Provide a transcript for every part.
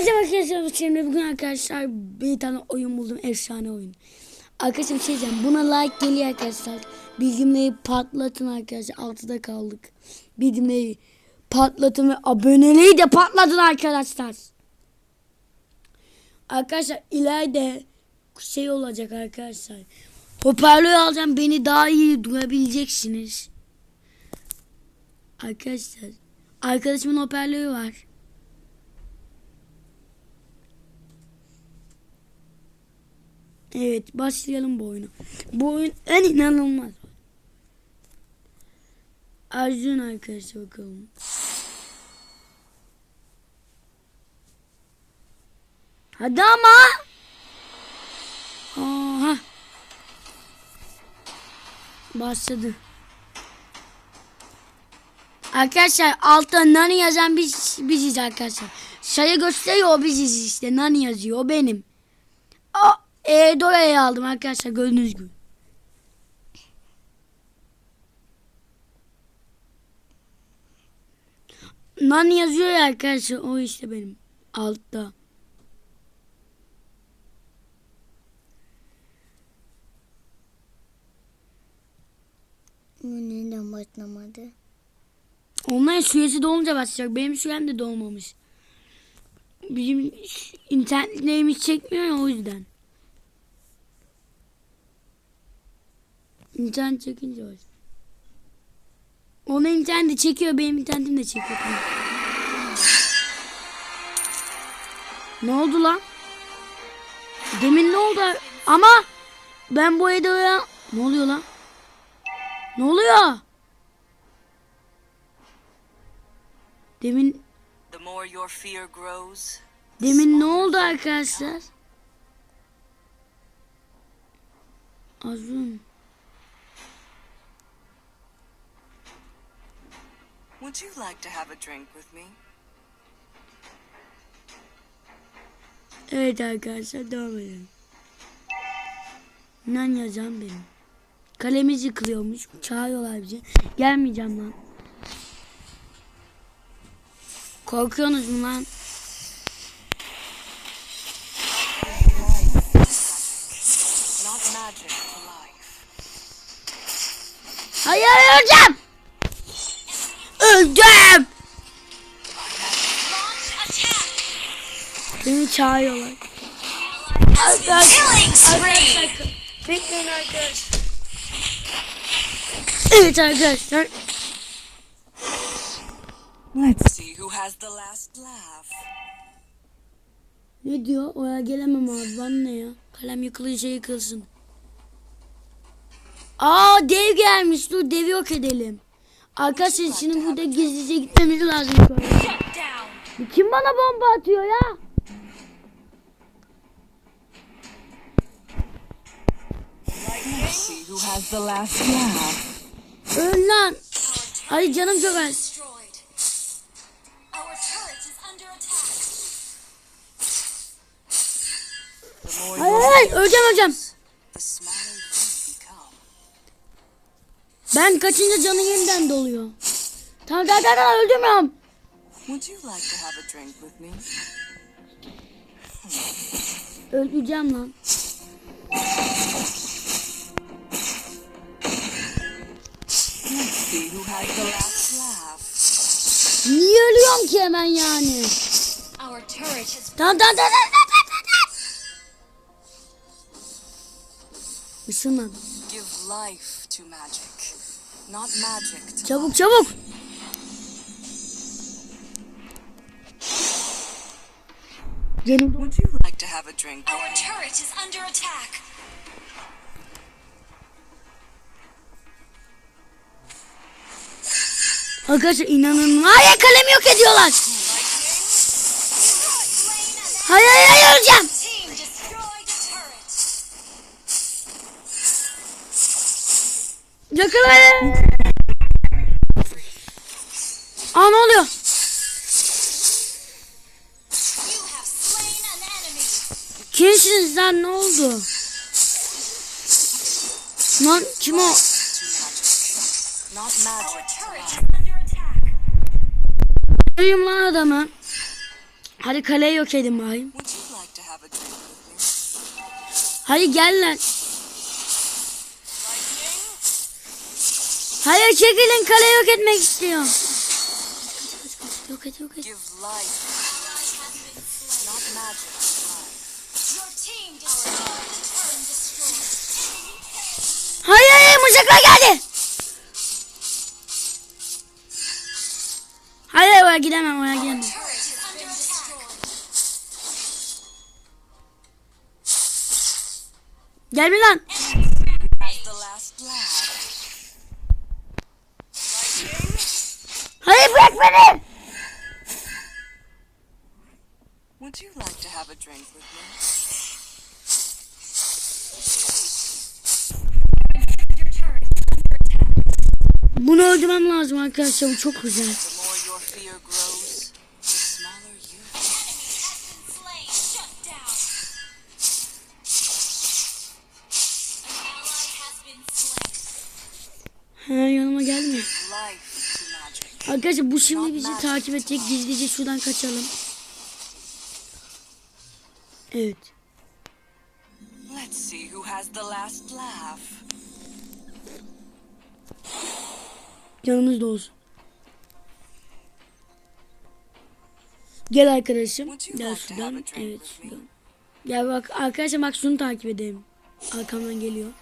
Hepsi arkadaşlar şimdi bugün arkadaşlar bir tane oyun buldum efsane oyun. Arkadaşlar bir şey diyeceğim buna like geliyor arkadaşlar. Bildirimleri patlatın arkadaşlar altıda kaldık. Bildirimleri patlatın ve aboneliği de patlatın arkadaşlar. Arkadaşlar ileride şey olacak arkadaşlar. Hoparlör alacağım beni daha iyi duyabileceksiniz. Arkadaşlar arkadaşımın hoparlörü var. Evet başlayalım bu oyunu. Bu oyun en inanılmaz. Arjun arkadaşlar bakalım. Hadi ama. Aha. Başladı. Arkadaşlar altta nani yazan biz biziz arkadaşlar. Şaya gösteriyor o biziz işte. Nani yazıyor o benim. E, Dora'yı aldım arkadaşlar gördüğünüz gibi. Nani yazıyor ya arkadaşlar o işte benim altta. Bu neden başlamadı? Onların süresi dolunca başlayacak. Benim sürem de dolmamış. Bizim internetlerimiz çekmiyor ya o yüzden. İnternet çekince var. Onun interneti çekiyor, benim internetim de çekiyor. Ne oldu lan? Demin ne oldu? Ama ben bu Edo'ya... Ne oluyor lan? Ne oluyor? Demin demin ne oldu arkadaşlar? Azun. Would you like to have a drink with me? Evet arkadaşlar devam edelim. Nan yazacağım benim. Kalemiz yıkılıyormuş. Çağırıyorlar bizi. Gelmeyeceğim lan. Korkuyorsunuz mu lan? Hayır öleceğim. Öldüm. Beni çağırıyorlar. Arkadaşlar. Bekleyin arkadaşlar. Evet arkadaşlar. Let's see who has the last laugh. Ne diyor? Oraya gelemem abi. Bana ne ya? Kalem yıkılınca yıkılsın. Aa dev gelmiş. Dur devi yok edelim. Arkadaşlar şimdi burada gizlice gitmemiz lazım. Kim bana bomba atıyor ya? Öl lan. Hadi canım çok az. Hayır hayır öleceğim öleceğim. the smaller you become. Ben kaçınca canı yeniden doluyor. Tamam tamam tamam öldürmüyorum. Would you like to have a drink with me? Öldüreceğim lan. Niye ölüyorum ki hemen yani? Tamam tamam tamam tamam tamam. tamam. Isınmadım. Give life to magic, Çabuk çabuk. Canım Would you like to have a drink? with our me? turret is under attack. Arkadaşlar inanın. Hayır kalemi yok ediyorlar. Hayır hayır hayır öleceğim. Yakalayın. Aa ne oluyor? Kimsiniz lan ne oldu? Lan kim o? Duyum lan adamı. Hadi kaleyi yok edin bakayım. Hadi gel lan. Hayır çekilin kaleyi yok etmek istiyor. Yok et yok et. Hayır hayır mızıklar geldi. Hayır oraya gidemem oraya gidemem. Gel bir lan. Bunu öldürmem lazım arkadaşlar bu çok güzel. Ha yanıma gelme. Arkadaşlar bu şimdi bizi takip edecek. Gizlice şuradan kaçalım. Evet. Let's see who has the last laugh. Yanımızda olsun. Gel arkadaşım. Gel şuradan. Evet şuradan. Gel bak arkadaşlar bak şunu takip edelim. Arkamdan geliyor.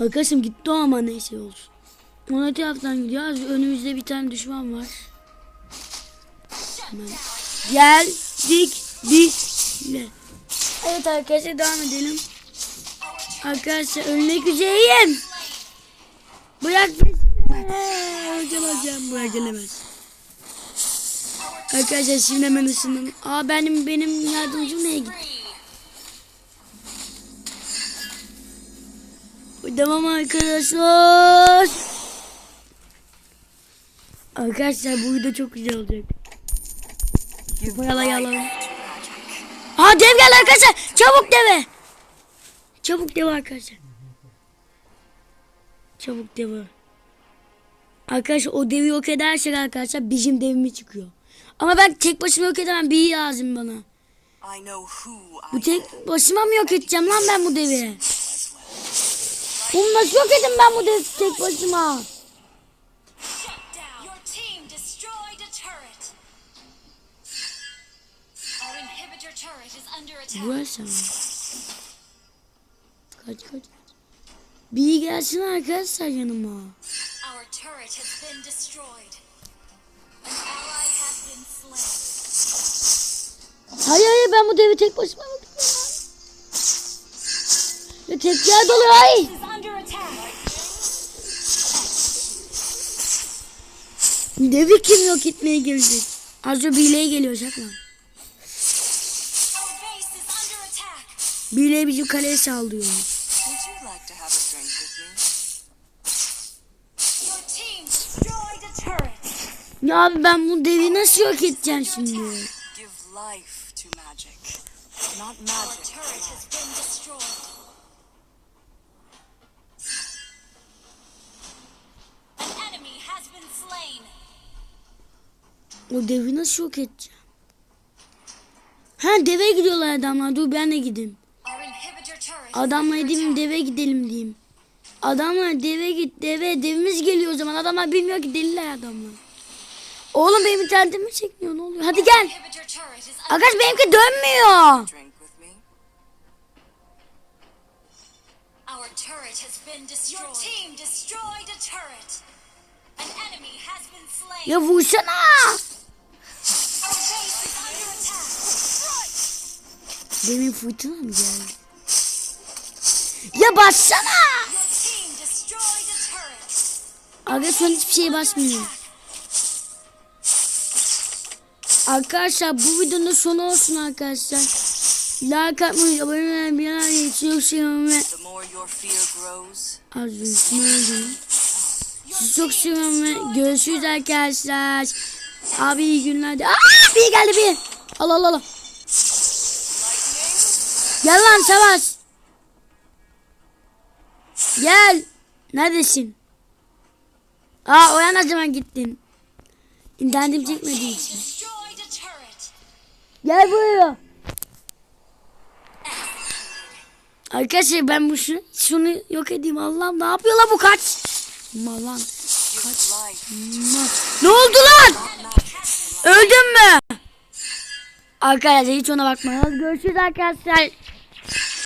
Arkadaşım gitti o ama neyse olsun. Ona taraftan gidiyoruz. Önümüzde bir tane düşman var. Hemen. Geldik bile. Evet arkadaşlar devam edelim. Arkadaşlar ölmek üzereyim. Bırak beni. Öldüreceğim. Buraya gelemez. Arkadaşlar şimdi hemen ısındım. Aa benim benim yardımcım neye gitti? Tamam arkadaşlar. Arkadaşlar bu video çok güzel olacak. Give Yalayalım. life to magic. Aa dev geldi arkadaşlar. Çabuk deve. Çabuk deve arkadaşlar. Çabuk deve. Arkadaşlar o devi yok edersek arkadaşlar bizim devimi çıkıyor. Ama ben tek başıma yok edemem. Bir lazım bana. Bu tek başıma mı yok edeceğim lan ben bu devi? Bunu nasıl yok edeyim ben bu devi tek başıma? Burası mı? Kaç kaç kaç. Bir gelsin arkadaşlar yanıma. Hayır hayır ben bu devi tek başıma edemem. Ya tek yer doluyor ay. Devi kim yok etmeye gelecek? Önce bileye geliyor şaka. Team destroyed a turret. Ya abi ben bu devi nasıl yok edeceğim şimdi? Give life to magic, not Our magic. turret has been destroyed. An enemy has been slain. O devi nasıl yok edeceğim? Ha deve gidiyorlar adamlar. Dur ben de gideyim. Adamla attack. deve gidelim diyeyim. Adamlar deve git deve devimiz geliyor o zaman. Adamlar bilmiyor ki deliler adamlar. Oğlum benim internetim mi çekmiyor ne oluyor? Hadi gel. Arkadaş benimki dönmüyor. Ya vursana. Benim fırtına mı geldi? Ya bassana. Your team destroyed a turret. Arkadaş şu an hiçbir şeye basmıyor. Arkadaşlar bu videonun sonu olsun arkadaşlar. Like atmayı, abone olmayı, bir an fear grows, az önce Sizi çok seviyorum ve görüşürüz arkadaşlar. Abi iyi günler. de- Aa bir geldi bir. Al al al. al. Gel lan Savaş. Gel. Neredesin? Aa oraya ne zaman gittin? İnternetim çekmediği için. Gel buraya. Arkadaşlar ben bu şu, şunu yok edeyim. Allah'ım ne yapıyor lan bu kaç? Ma lan. Kaç. Ma. Ne oldu lan? Öldün mü? Arkadaşlar hiç ona bakmayın. Görüşürüz arkadaşlar.